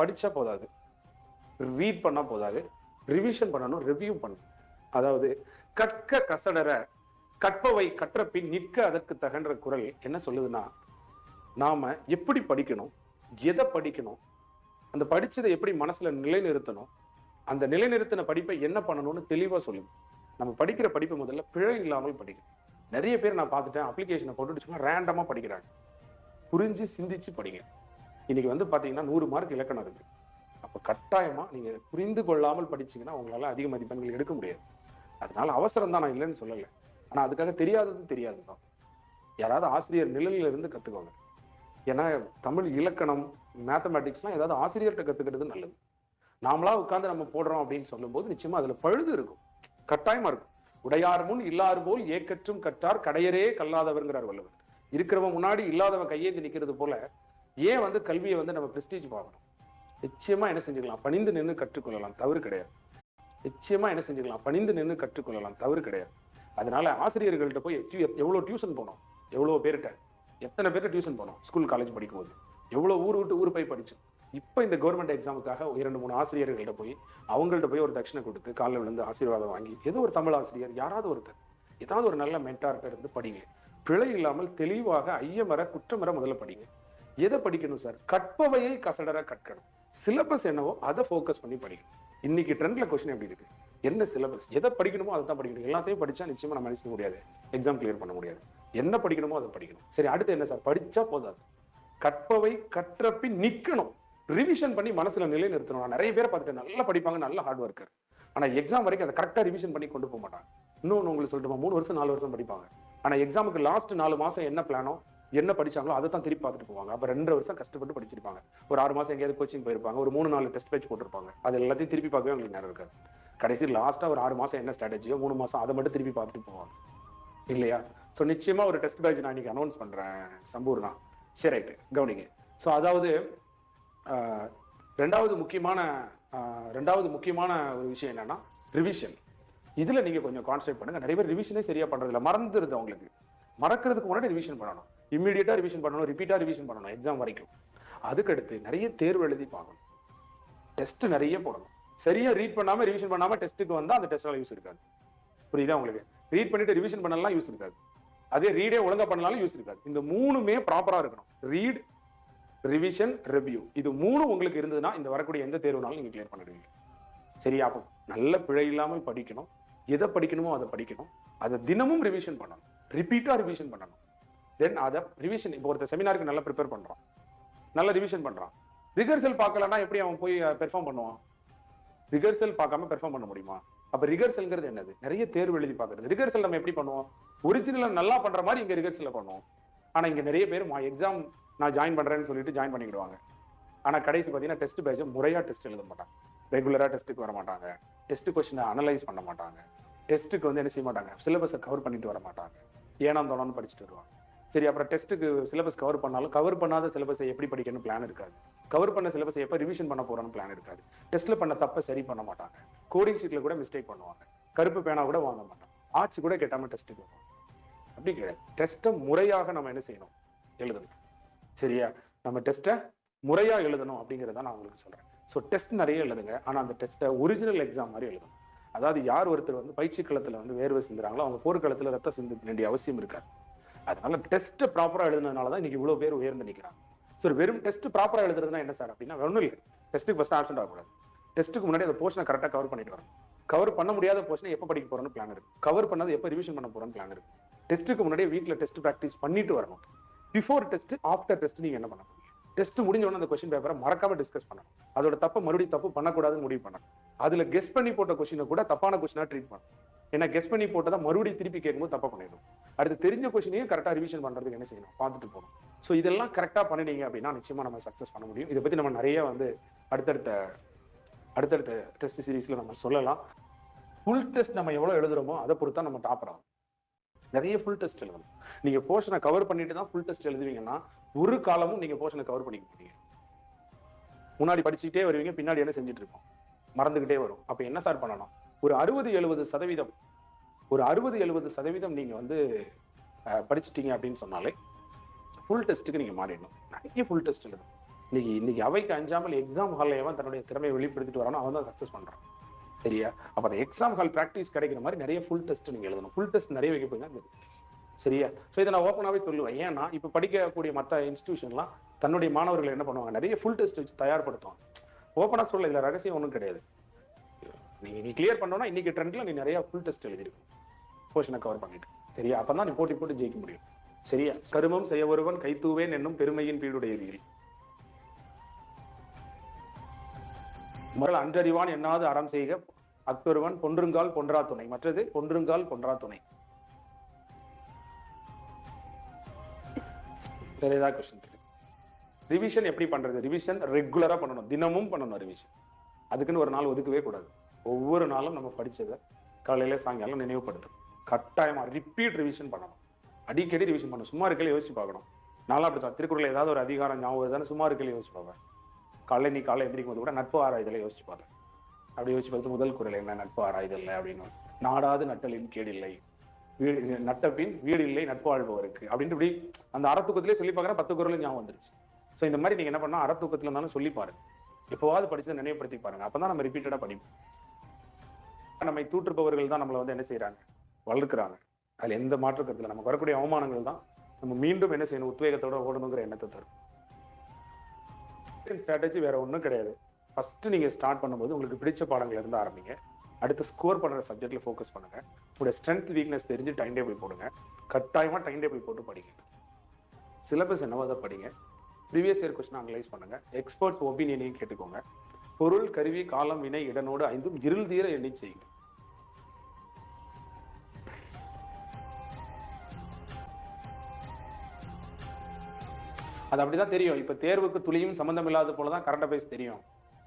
படித்தா போதாது. ரீட் பண்ணால் போதாது. ரிவிஷன் பண்ணணும் ரிவ்யூ பண்ணணும். அதாவது கற்க கசடர கற்பவை கற்ற பின் நிற்க அதற்கு தகன்ற குரல் என்ன சொல்லுதுன்னா நாம எப்படி படிக்கணும் எதை படிக்கணும் அந்த படிச்சதை எப்படி மனசுல நிலைநிறுத்தணும் அந்த நிலைநிறுத்தின படிப்பை என்ன பண்ணணும்னு தெளிவா சொல்லுங்க நம்ம படிக்கிற படிப்பு முதல்ல பிழை இல்லாமல் படிக்கணும். நிறைய பேர் நான் பார்த்துட்டேன் அப்ளிகேஷனை போட்டுட்டு சும்மா ரேண்டமா படிக்கிறாங்க. புரிஞ்சு சிந்திச்சு படிங்க. இன்னைக்கு வந்து பாத்தீங்கன்னா நூறு மார்க் இலக்கணம் இருக்கு. அப்ப கட்டாயமா நீங்க புரிந்து கொள்ளாமல் படிச்சீங்கன்னா உங்களால அதிக மதிப்பெண்கள் எடுக்க முடியாது. அதனால அவசரம் தான் நான் இல்லைன்னு சொல்லலை. ஆனா அதுக்காக தெரியாதது தெரியாது தான். யாராவது ஆசிரியர் நிழலில் இருந்து கத்துக்கோங்க. ஏன்னா தமிழ் இலக்கணம் மேத்தமேட்டிக்ஸ்லாம் ஏதாவது ஆசிரியர்கிட்ட கத்துக்கிறது நல்லது. நாமளா உட்காந்து நம்ம போடுறோம் அப்படின்னு சொல்லும்போது நிச்சயமா அதுல பழுது இருக்கும். கட்டாயமா இருக்கும். உடையார் முன் இல்லார் போல் ஏக்கற்றும் கற்றார் கடையரே கல்லாதவர்ங்கிறார் வள்ளுவர். இருக்கிறவன் முன்னாடி இல்லாதவன் கையேந்தி நிக்கிறது போல ஏன் வந்து கல்வியை வந்து நம்ம பிரஸ்டீஜ் பார்க்கணும்? நிச்சயமா என்ன செஞ்சுக்கலாம்? பணிந்து நின்று கற்றுக்கொள்ளலாம். தவறு கிடையாது. நிச்சயமா என்ன செஞ்சுக்கலாம்? பணிந்து நின்று கற்றுக்கொள்ளலாம். தவறு கிடையாது. அதனால ஆசிரியர்கள்ட்ட போய் எவ்வளோ எவ்வளவு டியூஷன் போனோம்? எவ்வளோ பேர்கிட்ட? எத்தனை பேர்கிட்ட டியூஷன் போனோம்? ஸ்கூல் காலேஜ் படிக்கும்போது. எவ்வளோ ஊர் விட்டு ஊர் போய் படிச்சு. இப்போ இந்த கவர்மெண்ட் எக்ஸாமுக்காக இரண்டு மூணு ஆசிரியர்கள்ட்ட போய் அவங்கள்ட்ட போய் ஒரு தட்சிணை கொடுத்து காலில் விழுந்து ஆசீர்வாதம் வாங்கி ஏதோ ஒரு தமிழ் ஆசிரியர் யாராவது ஒருத்தர் ஏதாவது ஒரு நல்ல மென்டார்கிட்ட இருந்து படிங்க. பிழை இல்லாமல் தெளிவாக ஐயமர குற்றமர முதல்ல படிங்க. எதை படிக்கணும் சார்? கற்பவையை கசடர கற்கணும். சிலபஸ் என்னவோ அதை ஃபோக்கஸ் பண்ணி படிக்கணும். இன்னைக்கு ட்ரெண்ட்ல கொஸ்டின் எப்படி இருக்கு? என்ன சிலபஸ் எதை படிக்கணுமோ அதை தான் படிக்கணும். எல்லாத்தையும் படிச்சா நிச்சயமா நம்ம நினைக்க முடியாது? எக்ஸாம் கிளியர் பண்ண முடியாது. என்ன படிக்கணுமோ அதை படிக்கணும். சரி அடுத்து என்ன சார்? படிச்சா போதாது. கற்பவை கற்ற பின் நிக்கணும். ரிவிஷன் பண்ணி மனசுல நிலைநிறுத்தணும். நான் நிறைய பேர் பார்த்துட்டு நல்லா படிப்பாங்க நல்ல ஹார்ட் ஒர்க்கர் ஆனா எக்ஸாம் வரைக்கும் அதை கரெக்டா ரிவிஷன் பண்ணி கொண்டு போக மாட்டாங்க. இன்னொன்னு உங்களுக்கு சொல்லிட்டுமா? மூணு வருஷம் நாலு வருஷம் படிப்பாங்க. ஆனா எக்ஸாமுக்கு லாஸ்ட் நாலு மாசம் என்ன பிளானோ என்ன படிச்சாங்களோ அதை தான் திருப்பி பார்த்துட்டு போவாங்க. அப்போ ரெண்டு வருஷம் கஷ்டப்பட்டு படிச்சிருப்பாங்க. ஒரு ஆறு மாசம் எங்கேயாவது கோச்சிங் போயிருப்பாங்க. ஒரு மூணு நாலு டெஸ்ட் பேச்சு போட்டிருப்பாங்க. அது எல்லாத்தையும் திருப்பி பார்க்கவே அவங்களுக்கு நேரம் இருக்காது. கடைசி லாஸ்ட்டாக ஒரு ஆறு மாசம் என்ன ஸ்ட்ராட்டஜியோ மூணு மாசம் அதை மட்டும் திருப்பி பார்த்துட்டு போவாங்க. இல்லையா? ஸோ நிச்சயமா ஒரு டெஸ்ட் பேட்ச் நான் இன்னைக்கு அனௌன்ஸ் பண்றேன். சம்பூர்ணா சரி ரைட்டு கவனிங்க. ஸோ அதாவது ரெண்டாவது முக்கியமான ரெண்டாவது முக்கியமான ஒரு விஷயம் என்னன்னா ரிவிஷன் இதுல நீங்க கொஞ்சம் கான்சென்ட்ரேட் பண்ணுங்க. நிறைய பேர் ரிவிஷனே சரியா பண்றது இல்லை மறந்துருது அவங்களுக்கு. மறக்கிறதுக்கு முன்னாடி ரிவிஷன் பண்ணணும். இம்மிடியட்டா ரிவிஷன் பண்ணணும் ரிப்பீட்டா ரிவிஷன் பண்ணணும் எக்ஸாம் வரைக்கும். அதுக்கடுத்து நிறைய தேர்வு எழுதி பார்க்கணும். டெஸ்ட் நிறைய போடணும். சரியா ரீட் பண்ணாம ரிவிஷன் பண்ணாம டெஸ்ட்டுக்கு வந்தா அந்த டெஸ்டால யூஸ் இருக்காது. புரியுதா உங்களுக்கு? ரீட் பண்ணிட்டு ரிவிஷன் பண்ணலாம் யூஸ் இருக்காது. அதே ரீடே ஒழுங்கா பண்ணாலும் யூஸ் இருக்காது. இந்த மூணுமே ப்ராப்பரா இருக்கணும். ரீட் ரிவிஷன் ரிவ்யூ இது மூணு உங்களுக்கு இருந்ததுன்னா இந்த வரக்கூடிய எந்த தேர்வுனாலும் நீங்க கிளியர் பண்ணிடுவீங்க. சரியா அப்போ நல்ல பிழை இல்லாமல் படிக்கணும். எதை படிக்கணுமோ அதை படிக்கணும். அதை தினமும் ரிவிஷன் பண்ணணும். ரிப்பீட்டாக ரிவிஷன் பண்ணணும். தென் அதை ரிவிஷன் இப்போ ஒருத்தர் செமினாருக்கு நல்லா ப்ரிப்பேர் பண்றான். நல்லா ரிவிஷன் பண்றான். ரிகர்சல் பார்க்கலன்னா எப்படி அவன் போய் பெர்ஃபார்ம் பண்ணுவான்? ரிகர்சல் பார்க்காம பெர்ஃபார்ம் பண்ண முடியுமா? அப்ப ரிகர்சல்ங்கிறது என்னது? நிறைய தேர்வு எழுதி பார்க்கறது. ரிகர்சல் நம்ம எப்படி பண்ணுவோம்? ஒரிஜினலாக நல்லா பண்ற மாதிரி இங்கே ரிகர்சலில் பண்ணுவோம். ஆனால் இங்கே நிறைய பேர் எக்ஸாம் நான் ஜாயின் பண்றேன்னு சொல்லிட்டு ஜாயின் பண்ணிக்கிடுவாங்க. ஆனால் கடைசி பார்த்தீங்கன்னா டெஸ்ட் பேட்ச் முறையாக டெஸ்ட் எழுத மாட்டாங்க. ரெகுலராக டெஸ்ட்டுக்கு வர மாட்டாங்க. டெஸ்ட் கொஸ்டினை அனலைஸ் பண்ண மாட்டாங்க. டெஸ்ட்டுக்கு வந்து என்ன செய்ய மாட்டாங்க? சிலபஸை கவர் பண்ணிட்டு வர மாட்டாங்க. ஏனாம் தோணான்னு படிச்சுட்டு வருவாங்க. சரி அப்புறம் டெஸ்ட்டுக்கு சிலபஸ் கவர் பண்ணாலும் கவர் பண்ணாத சிலபஸை எப்படி படிக்கணும் பிளான் இருக்காது. கவர் பண்ண சிலபஸை எப்போ ரிவிஷன் பண்ண போறோம்னு பிளான் இருக்காது. டெஸ்ட்ல பண்ண தப்பை சரி பண்ண மாட்டாங்க. கோடிங் ஷீட்ல கூட மிஸ்டேக் பண்ணுவாங்க. கருப்பு பேனா கூட வாங்க மாட்டாங்க. ஆர்ட்ஸ் கூட கேட்டாம டெஸ்ட்டுக்கு வருவாங்க அப்படி கிடையாது. டெஸ்ட்டை முறையாக நம்ம என்ன செய்யணும்? எழுதணும். சரியா? நம்ம டெஸ்ட்டை முறையாக எழுதணும் அப்படிங்கிறத நான் உங்களுக்கு சொல்றேன். ஸோ டெஸ்ட் நிறைய எழுதுங்க. ஆனால் அந்த டெஸ்ட்டை ஒரிஜினல் எக்ஸாம் மாதிரி எழுதணும். அதாவது யார் ஒருத்தர் வந்து பயிற்சி களத்துல வந்து வேர்வை சிந்துறாங்களோ அவங்க போர்க்களத்துல ரத்த சிந்த வேண்டிய அவசியம் இருக்காது. அதனால டெஸ்ட் ப்ராப்பரா எழுதுனதுனால தான் இன்னைக்கு இவ்வளவு பேர் உயர்ந்து நிற்கிறாங்க சார் வெறும் டெஸ்ட் ப்ராப்பரா எழுதுறதுனா என்ன சார் அப்படின்னா ஒன்றும் இல்லை. டெஸ்ட்டுக்கு ஃபஸ்ட் ஆப்ஷன் ஆகக்கூடாது. டெஸ்ட்டுக்கு முன்னாடி அந்த போர்ஷனை கரெக்டாக கவர் பண்ணிட்டு வரணும். கவர் பண்ண முடியாத போர்ஷனை எப்போ படிக்க போறோம்னு பிளான் இருக்கு. கவர் பண்ணது எப்போ ரிவிஷன் பண்ண போறோம்னு பிளான் இருக்கு. டெஸ்ட்டுக்கு முன்னாடியே வீட்டில் டெஸ்ட் ப்ராக்டிஸ் பண்ணிட்டு வரணும். பிஃபோர் டெஸ்ட் ஆஃப்டர் டெஸ்ட் நீங்க என்ன பண்ண முடியும்? டெஸ்ட் முடிஞ்ச உடனே அந்த கொஸ்டின் பேப்பரை மறக்காம டிஸ்கஸ் பண்ணணும். அதோட தப்பை மறுபடியும் தப்பு பண்ணக்கூடாதுன்னு முடிவு பண்ணணும். அதுல கெஸ் பண்ணி போட்ட கொஸ்டினை கூட தப்பான கொஸ்டினா ட்ரீட் பண்ணும் ஏன்னா கெஸ் பண்ணி போட்டதை மறுபடியும் திருப்பி கேட்கும்போது தப்பா பண்ணிடும் அடுத்து தெரிஞ்ச கொஸ்டினையும் கரெக்டா ரிவிஷன் பண்றதுக்கு என்ன செய்யணும்? பார்த்துட்டு போகணும். ஸோ இதெல்லாம் கரெக்டா பண்ணிட்டீங்க அப்படின்னா நிச்சயமா நம்ம சக்ஸஸ் பண்ண முடியும். இதை பத்தி நம்ம நிறைய வந்து அடுத்தடுத்த அடுத்தடுத்த டெஸ்ட் சீரீஸ்ல நம்ம சொல்லலாம். ஃபுல் டெஸ்ட் நம்ம எவ்வளவு எழுதுறோமோ அதை பொறுத்தா நம்ம டாப்பர் ஆகும் நிறைய ஃபுல் டெஸ்ட் எழுதணும். நீங்க போர்ஷனை கவர் பண்ணிட்டு தான் ஃபுல் டெஸ்ட் எழுதுவீங்கன்னா ஒரு காலமும் நீங்க போர்ஷனை கவர் பண்ணிக்க முடியும் முன்னாடி படிச்சுக்கிட்டே வருவீங்க பின்னாடி என்ன செஞ்சுட்டு இருப்போம்? மறந்துகிட்டே வரும். அப்ப என்ன சார் பண்ணணும்? ஒரு அறுபது எழுபது சதவீதம் ஒரு அறுபது எழுபது சதவீதம் நீங்க வந்து படிச்சிட்டீங்க அப்படின்னு சொன்னாலே ஃபுல் டெஸ்ட்டுக்கு நீங்க மாறிடணும். நிறைய ஃபுல் டெஸ்ட் எழுதணும் இன்னைக்கு இன்னைக்கு அவைக்கு அஞ்சாமல் எக்ஸாம் ஹாலில் எவன் தன்னுடைய திறமையை வெளிப்படுத்திட்டு வரானோ அவன் தான் சக்ஸஸ் பண்றான். சரியா? அப்ப அந்த எக்ஸாம் ஹால் ப்ராக்டிஸ் கிடைக்கிற மாதிரி நிறைய ஃபுல் டெஸ்ட் நீங்க எழுதணும். ஃபுல் டெஸ்ட் நிறைய வைக்க போய் சரியா? ஸோ இதை நான் ஓப்பனாகவே சொல்லுவேன். ஏன்னா இப்போ படிக்கக்கூடிய மற்ற இன்ஸ்டியூஷன்லாம் தன்னுடைய மாணவர்கள் என்ன பண்ணுவாங்க? நிறைய ஃபுல் டெஸ்ட் வச்சு தயார்படுத்துவாங்க. ஓப்பனா சொல்ல இதுல ரகசியம் ஒன்றும் கிடையாது. நீ நீ கிளியர் பண்ணோம்னா இன்னைக்கு ட்ரெண்ட்ல நீ நிறைய ஃபுல் டெஸ்ட் எழுதிருக்கும் போர்ஷனை கவர் பண்ணிட்டு. சரியா? அப்பதான் நீ போட்டி போட்டு ஜெயிக்க முடியும். சரியா? கருமம் செய்ய ஒருவன் கைத்தூவேன் என்னும் பெருமையின் பீடுடையதில் முதல் அன்றறிவான் என்னாவது அறம் செய்க. அக்தொருவன் பொன்றுங்கால் பொன்றா துணை. மற்றது பொன்றுங்கால் பொன்றா துணை. வேற ஏதாவது கொஸ்டின் ரிவிஷன் எப்படி பண்றது? ரிவிஷன் ரெகுலரா பண்ணணும். தினமும் பண்ணணும் ரிவிஷன் அதுக்குன்னு ஒரு நாள் ஒதுக்கவே கூடாது. ஒவ்வொரு நாளும் நம்ம படிச்சதை காலையில சாயங்காலம் நினைவுபடுத்தணும். கட்டாயமா ரிப்பீட் ரிவிஷன் பண்ணணும். அடிக்கடி ரிவிஷன் பண்ணணும். சும்மா இருக்கல யோசிச்சு பார்க்கணும். நானும் அப்படித்தான் திருக்குறள் ஏதாவது ஒரு அதிகாரம் ஞாபகம் தானே சும்மா இருக்கல யோசிச்சு பார்ப்பேன். காலை நீ காலை எந்திரிக்கும் போது கூட நட்பு ஆராய்தலை யோசிச்சு பார்த்தேன் அப்படி யோசிச்சு பார்த்து முதல் குரல் என்ன? நட்பு ஆராய்தல் அப்படின்னு. நாடாது நட்டலின் கேடில்லை. வீடு நட்ட பின் வீடு இல்லை நட்பு வாழ்பவருக்கு அப்படின்ட்டு இப்படி அந்த அறத்தூக்கத்திலே சொல்லி பார்க்குறேன். பத்து குரலும் ஞாபகம் வந்துருச்சு. ஸோ இந்த மாதிரி நீங்கள் என்ன பண்ணால் அறத்தூக்கத்துல இருந்தாலும் சொல்லி பாருங்க. எப்போவாது படிச்சதை நினைவுபடுத்தி பாருங்க. அப்பதான் நம்ம ரிப்பீட்டடாக படிப்போம். நம்மை தூற்றுப்பவர்கள் தான் நம்மளை வந்து என்ன செய்யறாங்க வளர்க்குறாங்க. அதில் எந்த மாற்று கருத்தில் நமக்கு வரக்கூடிய அவமானங்கள் தான் நம்ம மீண்டும் என்ன செய்யணும்? உத்வேகத்தோட ஓடணுங்கிற எண்ணத்தை தரும். ஸ்ட்ராட்டஜி வேற ஒன்றும் கிடையாது. ஃபர்ஸ்ட் நீங்க ஸ்டார்ட் பண்ணும்போது உங்களுக்கு பிடிச்ச பாடங்கள் இருந்து ஆரம்பிங்க. அடுத்து ஸ்கோர் பண்ணுற சப்ஜெக்ட்ல ஃபோக்கஸ் பண்ணுங்க. உங்களுடைய ஸ்ட்ரென்த் வீக்னஸ் தெரிஞ்சு டைம் டேபிள் போடுங்க. கட்டாயமா டைம் டேபிள் போட்டு படிங்க. சிலபஸ் என்னவோ அதை படிங்க. ப்ரீவியஸ் இயர் கொஸ்டின் அனலைஸ் பண்ணுங்க. எக்ஸ்பர்ட் ஒப்பீனியனையும் கேட்டுக்கோங்க. பொருள் கருவி காலம் வினை இடனோடு ஐந்தும் இருள் தீர எண்ணி செய்யுங்க. அது அப்படிதான் தெரியும். இப்ப தேர்வுக்கு துளியும் சம்பந்தம் இல்லாத போலதான் கரண்ட் அஃபேர்ஸ் தெரியும்.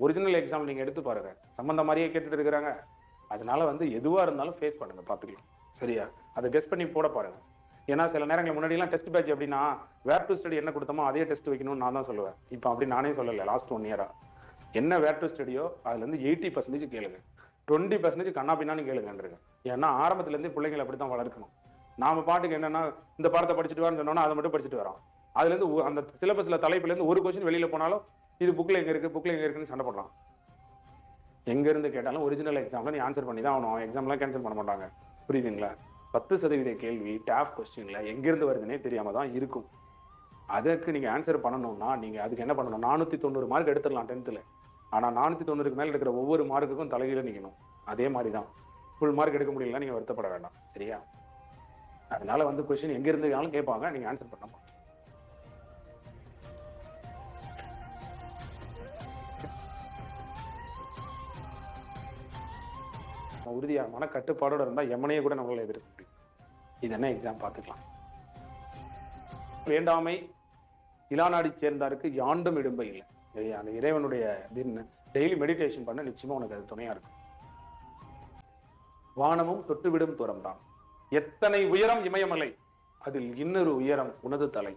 ஒரிஜினல் எக்ஸாம் நீங்க எடுத்து பாருங்க. சம்பந்தம் மாதிரியே கேட்டுட்டு இருக்கிறாங்க. அதனால வந்து எதுவா இருந்தாலும் ஃபேஸ் பண்ணுங்க பாத்துக்கலாம் சரியா? அதை கெஸ் பண்ணி போட பாருங்க. ஏன்னா சில நேரங்கள் முன்னாடி எல்லாம் டெஸ்ட் பேட்ச் அப்படின்னா வேர் டு ஸ்டடி என்ன கொடுத்தோமோ அதே டெஸ்ட் வைக்கணும்னு நான் தான் சொல்லுவேன். இப்போ அப்படி நானே சொல்லலை லாஸ்ட் ஒன் இயரா என்ன வேர் டு ஸ்டடியோ அதுலேருந்து எயிட்டி பர்சன்டேஜ் கேளுங்க. டுவெண்ட்டி பர்சன்டேஜ் கண்ணா பின்னான்னு கேளுங்கன்றிருங்க ஏன்னா ஆரம்பத்துலேருந்து பிள்ளைங்களை அப்படி தான் வளர்க்கணும். நாம பாட்டுக்கு என்னன்னா இந்த பாடத்தை படிச்சுட்டு வரேன்னு சொன்னோம்னா அதை மட்டும் படிச்சுட்டு வரோம். அதுலேருந்து அந்த சிலபஸ்ல தலைப்புலேருந்து ஒரு கொஸ்டின் வெளியில போனாலும் இது புக்ல எங்கே இருக்கு புக்ல எங்கே இருக்குன்னு சண்டை போடலாம். எங்கேருந்து கேட்டாலும் ஒரிஜினல் எக்ஸாம்ல நீ ஆன்சர் பண்ணி தான் ஆகணும் எக்ஸாம்லாம் கேன்சல் பண்ண மாட்டாங்க. புரியுதுங்களா? பத்து சதவீத கேள்வி டேப் கொஸ்டின்ல எங்கேருந்து வருதுன்னே தெரியாம தான் இருக்கும். அதுக்கு நீங்க ஆன்சர் பண்ணணும்னா நீங்க அதுக்கு என்ன பண்ணணும்? நானூத்தி தொண்ணூறு மார்க் எடுத்துடலாம் டென்த்ல ஆனா நானூத்தி தொண்ணூறுக்கு மேல எடுக்கிற ஒவ்வொரு மார்க்குக்கும் தலைகீழ நிக்கணும். அதே மாதிரி தான். ஃபுல் மார்க் எடுக்க முடியல நீங்க வருத்தப்பட வேண்டாம். சரியா? அதனால வந்து கொஸ்டின் எங்க இருந்தாலும் கேட்பாங்க. நீங்க ஆன்சர் பண்ணணும் நம்ம மன கட்டுப்பாடோட இருந்தா எமனையே கூட நம்மளால எதிர்க்க இது என்ன எக்ஸாம் பார்த்துக்கலாம். வேண்டாமை இலாநாடி சேர்ந்தாருக்கு யாண்டும் இடும்பை இல்லை. அந்த இறைவனுடைய டெய்லி மெடிடேஷன் பண்ண நிச்சயமா உனக்கு அது துணையா இருக்கும். வானமும் தொட்டுவிடும் தூரம் தான். எத்தனை உயரம் இமயமலை அதில் இன்னொரு உயரம் உனது தலை.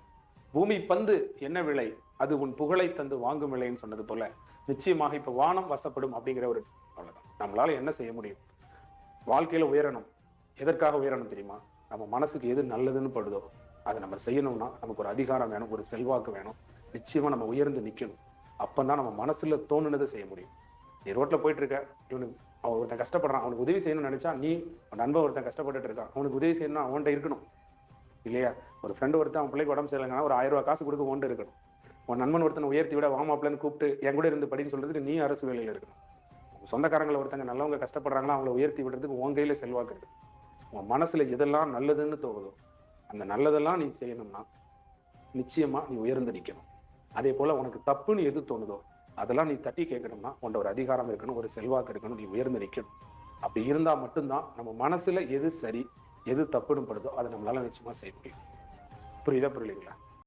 பூமி பந்து என்ன விலை அது உன் புகழை தந்து வாங்கும் விலைன்னு சொன்னது போல. நிச்சயமாக இப்ப வானம் வசப்படும் அப்படிங்கிற ஒரு அவ்வளவுதான். நம்மளால என்ன செய்ய முடியும்? வாழ்க்கையில உயரணும். எதற்காக உயரணும் தெரியுமா? நம்ம மனசுக்கு எது நல்லதுன்னு படுதோ அதை நம்ம செய்யணும்னா நமக்கு ஒரு அதிகாரம் வேணும் ஒரு செல்வாக்கு வேணும். நிச்சயமா நம்ம உயர்ந்து நிக்கணும். அப்பதான் நம்ம மனசுல தோணுனதை செய்ய முடியும். நீ ரோட்ல போயிட்டு இருக்க இவனுக்கு அவன் ஒருத்தன் கஷ்டப்படுறான் அவனுக்கு உதவி செய்யணும்னு நினைச்சா நீ உன் நண்பன் ஒருத்தன் கஷ்டப்பட்டுட்டு இருக்கான் அவனுக்கு உதவி செய்யணும்னா அவன்கிட்ட இருக்கணும். இல்லையா? ஒரு ஃப்ரெண்டு ஒருத்தன் அவன் பிள்ளைக்கு உடம்பு சரியில்லைங்கன்னா ஒரு ஆயிரம் ரூபாய் காசு கொடுக்க ஒன்று இருக்கணும். உன் நண்பன் ஒருத்தனை உயர்த்தி விட வாமாப்லன்னு கூப்பிட்டு என் கூட இருந்து படின்னு சொல்றதுக்கு நீ அரசு வேலையில் இருக்கணும். சொந்தக்காரங்களை ஒருத்தங்க நல்லவங்க கஷ்டப்படுறாங்களா அவங்கள உயர்த்தி விடுறதுக்கு உன் கையில செல்வாக்கு இருக்கு. உன் மனசுல எதெல்லாம் நல்லதுன்னு தோணுதோ அந்த நல்லதெல்லாம் நீ செய்யணும்னா நிச்சயமா நீ உயர்ந்து நிற்கணும் அதே போல உனக்கு தப்புன்னு எது தோணுதோ அதெல்லாம் நீ தட்டி கேட்கணும்னா உன்ட ஒரு அதிகாரம் இருக்கணும் ஒரு செல்வாக்கு இருக்கணும் நீ உயர்ந்து நிற்கணும் அப்படி இருந்தா மட்டும்தான் நம்ம மனசுல எது சரி எது தப்புன்னு படுதோ அதை நம்மளால நிச்சயமா செய்ய முடியும். புரியுதா புரியலைங்களா?